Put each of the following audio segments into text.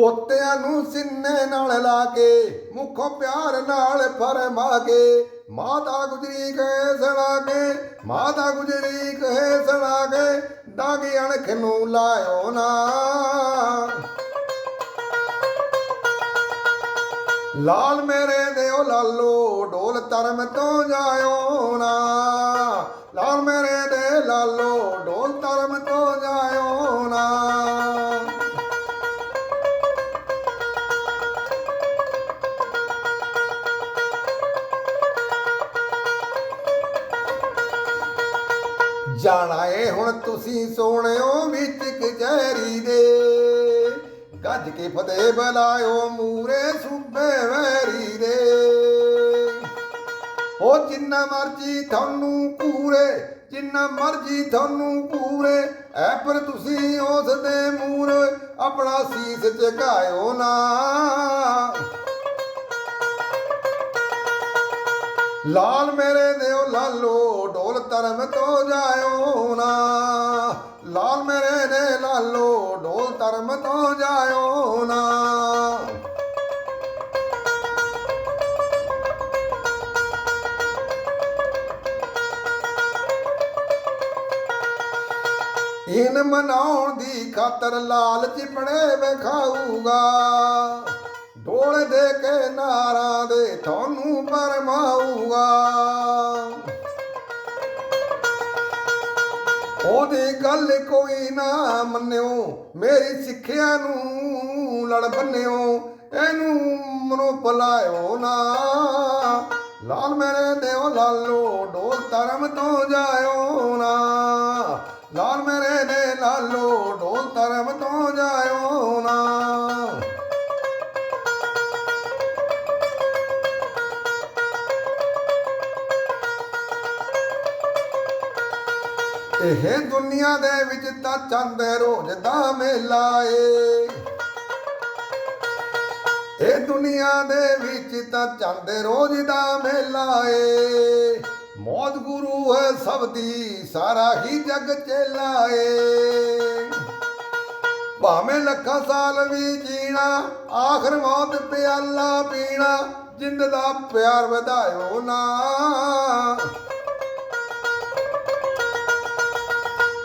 ਪੋਤਿਆਂ ਨੂੰ ਸਿੰਨੇ ਨਾਲ ਲਾ ਕੇ, ਮੁਖੋਂ ਪਿਆਰ ਨਾਲ ਫਰਮਾ ਕੇ, ਮਾਤਾ ਗੁਜਰੀ ਕਹੇ ਸਣਾ ਕੇ, ਮਾਤਾ ਗੁਜਰੀ ਕਹੇ ਸਣਾ ਕੇ ਦਾਗ ਅਣਖ ਨੂੰ ਲਾਇਓ ਨਾ। ਲਾਲ ਮੇਰੇ ਦਿਓ ਲਾਲੋ ਢੋਲ ਧਰਮ ਤੋਂ ਜਾਇਓ ਨਾ। ਲਾਲ ਮੇਰੇ ਦੇ ਲਾਲੋ ਜਾਣਾ ਏ ਹੁਣ ਤੁਸੀਂ ਸੋਹਣਿਓ ਵਿੱਚ ਕਚਹਿਰੀ ਦੇ। ਗੱਜ ਕੇ ਫਤਿਹ ਬੁਲਾਇਓ ਮੂਰੇ ਸੂਬੇ ਵੈਰੀ ਦੇ। ਹੋ ਜਿੰਨਾ ਮਰਜ਼ੀ ਤੁਹਾਨੂੰ ਪੂਰੇ ਜਿੰਨਾ ਮਰਜ਼ੀ ਤੁਹਾਨੂੰ ਪੂਰੇ ਐ ਪਰ ਤੁਸੀਂ ਉਸ ਦੇ ਮੂਰੇ, ਆਪਣਾ ਸੀਸ ਝੁਕਾਇਓ ਨਾ। ਲਾਲ ਮੇਰੇ ਦਿਓ ਲਾਲੋ, ਢੋਲ ਧਰਮ ਤੋਂ ਜਾਇਓ ਨਾ। ਲਾਲ ਮੇਰੇ ਦੇ ਲਾਲੋ, ਢੋਲ ਧਰਮ ਤੋਂ ਜਾਇਓ ਨਾ। ਇਨ ਮਨਾਉਣ ਦੀ ਖਾਤਰ ਲਾਲ ਚਿਪੜੇ ਵਿਖਾਊਗਾ। ਉਹਦੀ ਗੱਲ ਕੋਈ ਨਾ ਮੰਨਿਓ, ਮੇਰੀ ਸਿੱਖਿਆ ਨੂੰ ਲੜ ਬੰਨਿਓ, ਇਹਨੂੰ ਮਨੋ ਪਲਾਇਓ ਨਾ। ਲਾਲ ਮੇਰੇ ਦਿਓ ਲਾਲੋ ਢੋਲ ਧਰਮ ਤੋਂ ਜਾਇਓ। ਇਹ ਦੁਨੀਆ ਦੇ ਵਿੱਚ ਤਾਂ ਚੰਦ ਰੋਜ਼ ਦਾ ਮੇਲਾ ਏ। ਇਹ ਦੁਨੀਆ ਦੇ ਵਿੱਚ ਤਾਂ ਚੰਦ ਰੋਜ਼ ਦਾ ਮੇਲਾ ਏ। ਮੌਤ ਗੁਰੂ ਹੈ ਸਭ ਦੀ, ਸਾਰਾ ਹੀ ਜਗ ਚੇਲਾ ਏ। ਭਾਵੇਂ ਲੱਖਾਂ ਸਾਲ ਵੀ ਜੀਣਾ, ਆਖਰ ਮੌਤ ਪਿਆਲਾ ਪੀਣਾ, ਜਿੰਦ ਦਾ ਪਿਆਰ ਵਧਾਇਓ ਨਾ।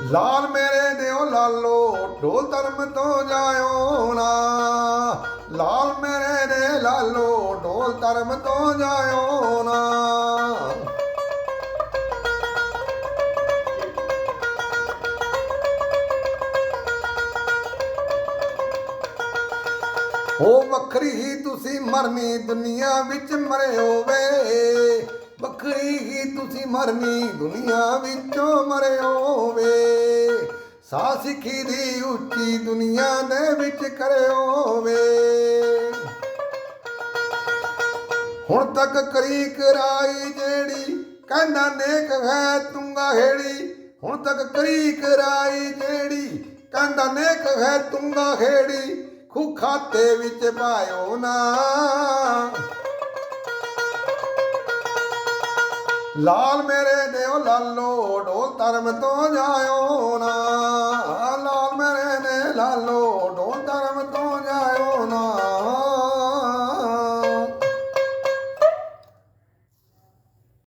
ਲਾਲ ਮੇਰੇ ਦਿਓ ਲਾਲੋ, ਢੋਲ ਧਰਮ ਤੋਂ ਜਾਇਓ ਨਾ। ਲਾਲ ਮੇਰੇ ਦੇ ਲਾਲੋ, ਢੋਲ ਧਰਮ ਤੋਂ ਜਾਇਓ ਨਾ। ਹੋ ਵੱਖਰੀ ਹੀ ਤੁਸੀਂ ਮਰਨੀ, ਦੁਨੀਆ ਵਿੱਚ ਮਰੇ ਹੋਵੇ। ਵੱਖਰੀ ਤੁਸੀਂ ਮਰਨੀ ਦੁਨੀਆ ਵਿੱਚੋਂ ਮਰੇ ਹੋਵੇ ਸਾ ਸਿੱਖੀ ਦੀ ਉੱਚੀ ਦੁਨੀਆ ਦੇ ਵਿੱਚ ਕਰੇ ਹੋਵੇ ਹੁਣ ਤੱਕ ਕਰੀ ਕਰਾਈ ਜਿਹੜੀ ਕਹਿੰਦਾ ਨੇਕ ਹੈ ਤੁੰਗਾ ਹੇੜੀ ਹੁਣ ਤੱਕ ਕਰੀ ਕਰਾਈ ਜਿਹੜੀ ਕਹਿੰਦਾ ਨੇਕ ਹੈ ਤੁੰਗਾ ਖੇੜੀ ਖੂ ਖਾਤੇ ਵਿੱਚ ਪਾਇਓ ਨਾ। ਲਾਲ ਮੇਰੇ ਦੇਵ ਲਾਲੋ, ਢੋਲ ਧਰਮ ਤੋਂ ਜਾਇਓ ਨਾ। ਲਾਲ ਮੇਰੇ ਦੇ ਲਾਲੋ, ਢੋਲ ਧਰਮ